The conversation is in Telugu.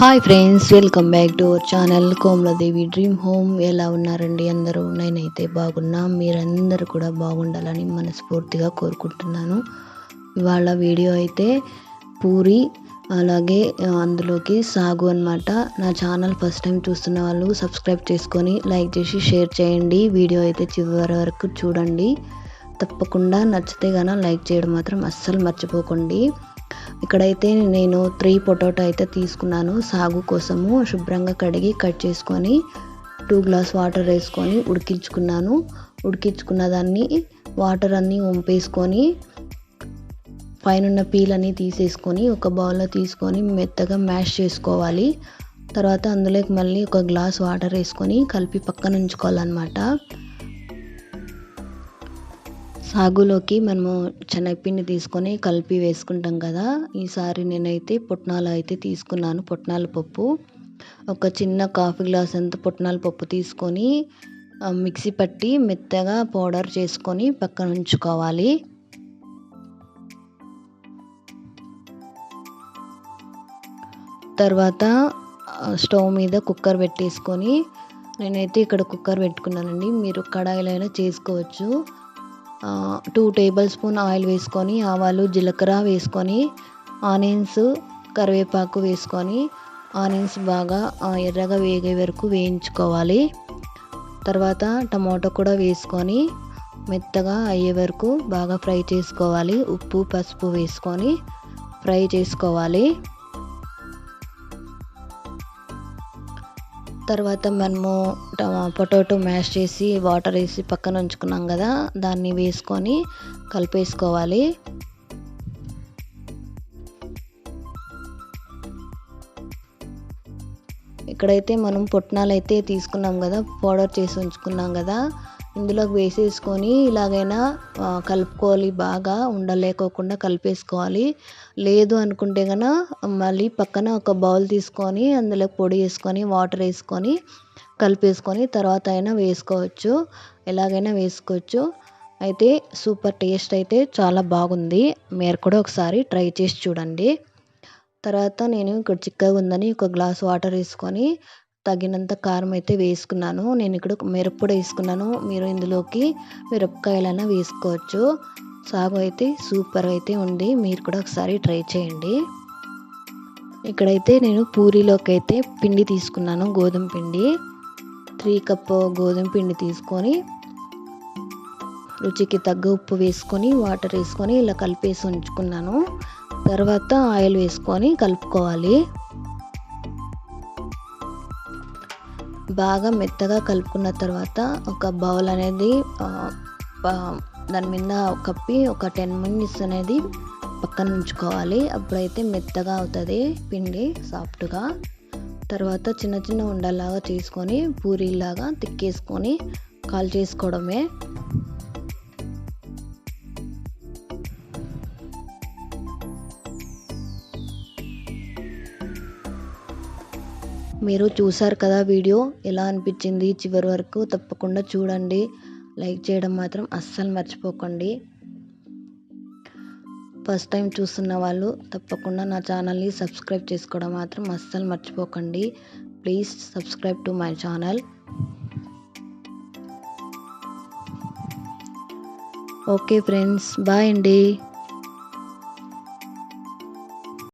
Hi friends welcome back to our channel Komaladevi dream home. ఎలా ఉన్నారండి అందరూ? నేనైతే బాగున్నా. మీరందరూ కూడా బాగుండాలని మనస్ఫూర్తిగా కోరుకుంటున్నాను. ఇవాళ వీడియో అయితే పూరి అలాగే అందులోకి సాగు అనమాట నా ఛానల్ ఫస్ట్ టైం చూస్తున్న వాళ్ళు సబ్స్క్రైబ్ చేసుకొని లైక్ చేసి షేర్ చేయండి. వీడియో అయితే చివరి వరకు చూడండి. తప్పకుండా నచ్చితే గాన లైక్ చేయడం మాత్రం అస్సలు మర్చిపోకండి. ఇక్కడైతే నేను త్రీ పొటాటో అయితే తీసుకున్నాను. సాగు కోసము శుభ్రంగా కడిగి కట్ చేసుకొని టూ గ్లాస్ వాటర్ వేసుకొని ఉడికించుకున్నాను. ఉడికించుకున్న దాన్ని వాటర్ అన్నీ వంపేసుకొని పైన పీల్ అన్ని తీసేసుకొని ఒక బౌల్లో తీసుకొని మెత్తగా మ్యాష్ చేసుకోవాలి. తర్వాత అందులోకి మళ్ళీ ఒక గ్లాస్ వాటర్ వేసుకొని కలిపి పక్కన ఉంచుకోవాలన్నమాట. సాగులోకి మనము శనగపిండి తీసుకొని కలిపి వేసుకుంటాం కదా. ఈసారి నేనైతే పుట్నాలు అయితే తీసుకున్నాను పుట్నాల పప్పు. ఒక చిన్న కాఫీ గ్లాస్ అంత పుట్నాల పప్పు తీసుకొని మిక్సీ పట్టి మెత్తగా పౌడర్ చేసుకొని పక్కన ఉంచుకోవాలి. తర్వాత స్టవ్ మీద కుక్కర్ పెట్టేసుకొని నేనైతే ఇక్కడ కుక్కర్ పెట్టుకున్నానండి. మీరు కడాయిలైనా చేసుకోవచ్చు. టూ టేబుల్ స్పూన్ ఆయిల్ వేసుకొని ఆవాలు జీలకర్ర వేసుకొని ఆనియన్స్ కరివేపాకు వేసుకొని ఆనియన్స్ బాగా ఎర్రగా వేగే వరకు వేయించుకోవాలి. తర్వాత టమాటో కూడా వేసుకొని మెత్తగా అయ్యే వరకు బాగా ఫ్రై చేసుకోవాలి. ఉప్పు పసుపు వేసుకొని ఫ్రై చేసుకోవాలి. తర్వాత మనము పొటాటో మ్యాష్ చేసి వాటర్ వేసి పక్కన ఉంచుకున్నాం కదా దాన్ని వేసుకొని కలిపేసుకోవాలి. ఇక్కడైతే మనం పుట్నాలు అయితే తీసుకున్నాం కదా పౌడర్ చేసి ఉంచుకున్నాం కదా ఇందులోకి వేసేసుకొని ఇలాగైనా కలుపుకోవాలి బాగా ఉండలేకోకుండా కలిపేసుకోవాలి. లేదు అనుకుంటే కనుక మళ్ళీ పక్కన ఒక బౌల్ తీసుకొని అందులో పొడి వేసుకొని వాటర్ వేసుకొని కలిపేసుకొని తర్వాత అయినా వేసుకోవచ్చు. ఎలాగైనా వేసుకోవచ్చు. అయితే సూపర్ టేస్ట్ అయితే చాలా బాగుంది. మీరు కూడా ఒకసారి ట్రై చేసి చూడండి. తర్వాత నేను ఇక్కడ చిక్కగా ఉందని ఒక గ్లాస్ వాటర్ వేసుకొని తగినంత కారం అయితే వేసుకున్నాను. నేను ఇక్కడ మిరప్పొడి వేసుకున్నాను. మీరు ఇందులోకి మిరపకాయలైనా వేసుకోవచ్చు. సాగు అయితే సూపర్ అయితే ఉంది. మీరు కూడా ఒకసారి ట్రై చేయండి. ఇక్కడైతే నేను పూరీలోకి అయితే పిండి తీసుకున్నాను గోధుమ పిండి. త్రీ కప్ గోధుమ పిండి తీసుకొని రుచికి తగ్గ ఉప్పు వేసుకొని వాటర్ వేసుకొని ఇలా కలిపేసి ఉంచుకున్నాను. తర్వాత ఆయిల్ వేసుకొని కలుపుకోవాలి. బాగా మెత్తగా కలుపుకున్న తర్వాత ఒక బౌల్ అనేది దాని మీద కప్పి ఒక టెన్ మినిట్స్ అనేది పక్కన ఉంచుకోవాలి. అప్పుడైతే మెత్తగా అవుతుంది పిండి సాఫ్ట్గా. తర్వాత చిన్న చిన్న ఉండలాగా చేసుకొని పూరీలాగా తిక్కేసుకొని కాల్ చేసుకోవడమే. మీరు చూసారు కదా వీడియో? ఎలా అనిపించింది? చివరి వరకు తప్పకుండా చూడండి. లైక్ చేయడం మాత్రం అస్సలు మర్చిపోకండి. ఫస్ట్ టైం చూస్తున్న వాళ్ళు తప్పకుండా నా ఛానల్ని సబ్స్క్రైబ్ చేసుకోవడం మాత్రం అస్సలు మర్చిపోకండి. Please subscribe to my channel. Okay friends bye అండి.